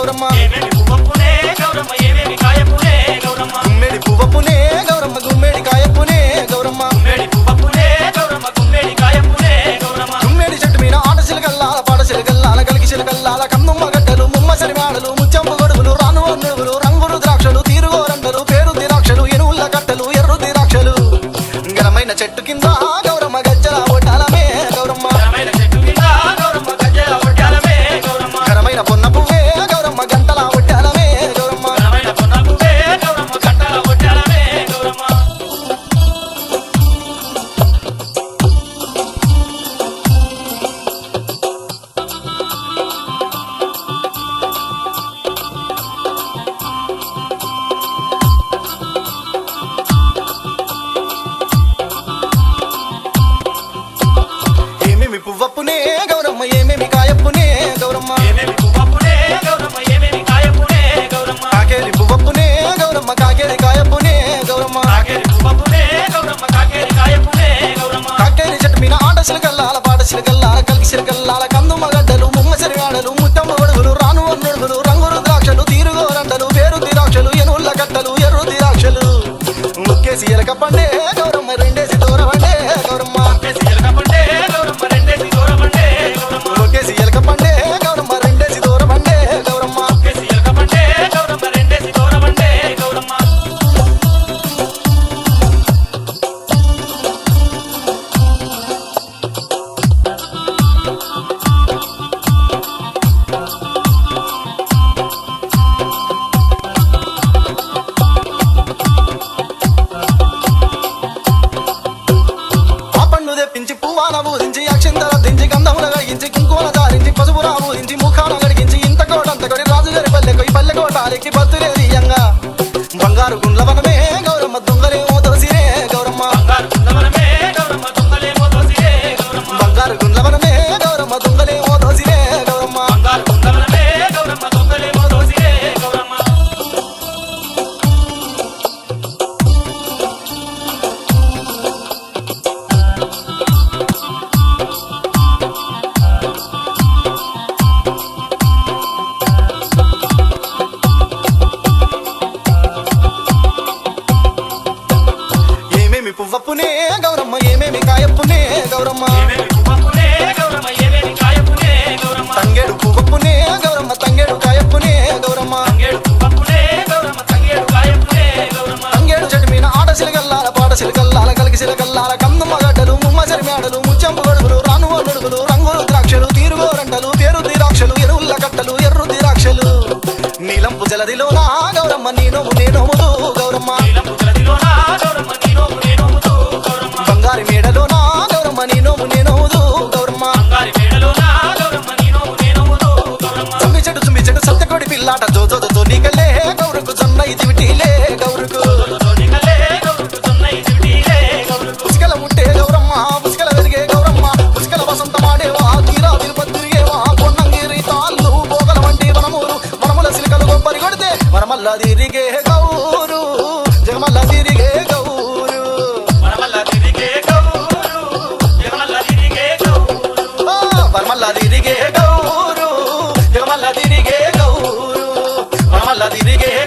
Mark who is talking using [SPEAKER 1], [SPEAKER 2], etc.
[SPEAKER 1] கௌரம்மா పువ్వప్పునే గౌరమ్మ
[SPEAKER 2] గడ్డలు ముమ్మ సరిగాడలు ముత్తమ్మ రాను అన్నడుగులు రంగులు ద్రాక్షలు తీరుగోరంటలు పేరు ద్రాక్షలు ఎనుల్ల గట్టలు ఎర్రు ముక్కేసి ఎలక lá na música. గౌరమ్మ. తంగేడు పువ్వప్పునే గౌరమ్మ తంగేడు కాయప్పునే గౌరమ్మ.
[SPEAKER 1] తంగేడు
[SPEAKER 2] చెట్టు మీద ఆట సిలకల్లాల పాట సిలకల్ల
[SPEAKER 1] మనమల్ల తిరిగే గౌరు. జమల తిరిగే
[SPEAKER 2] తిరిగే గౌరు. జమల తిరిగే గౌరు. తిరిగే